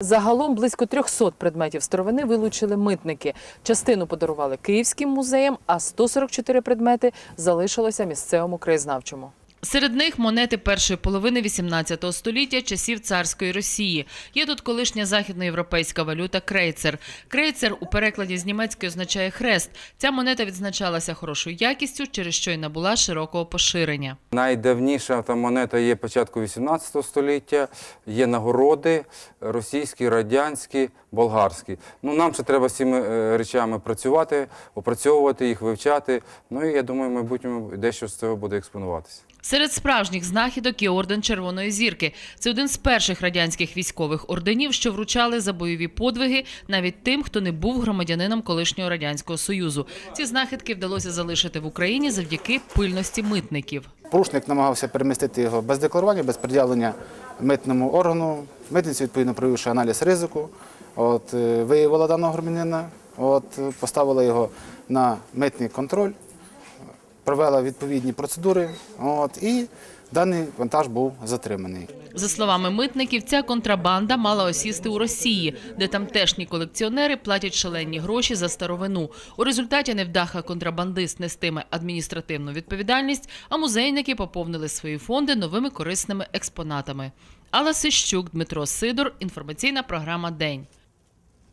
Загалом близько 300 предметів старовини вилучили митники. Частину подарували Київським музеям, а 144 предмети залишилося місцевому краєзнавчому. Серед них монети першої половини 18 століття часів царської Росії. Є тут колишня західноєвропейська валюта крейцер. Крейцер у перекладі з німецької означає хрест. Ця монета відзначалася хорошою якістю, через що й набула широкого поширення. Найдавніша та монета є початку 18 століття, є нагороди російські, радянські, болгарські. Ну, нам ще треба з цими е, речами працювати, опрацьовувати їх, вивчати. Ну і я думаю, в майбутньому дещо з цього буде експонуватися. Серед справжніх знахідок є орден Червоної зірки. Це один з перших радянських військових орденів, що вручали за бойові подвиги навіть тим, хто не був громадянином колишнього радянського союзу. Ці знахідки вдалося залишити в Україні завдяки пильності митників. Порушник намагався перемістити його без декларування, без пред'явлення митному органу. Митниця, відповідно, провівши аналіз ризику, от, е, виявила даного громадянина, от, е, поставила його на митний контроль, провела відповідні процедури, от, і даний вантаж був затриманий. За словами митників, ця контрабанда мала осісти у Росії, де тамтешні колекціонери платять шалені гроші за старовину. У результаті невдаха контрабандист нестиме адміністративну відповідальність, а музейники поповнили свої фонди новими корисними експонатами. Алла Сищук, Дмитро Сидор. Інформаційна програма День.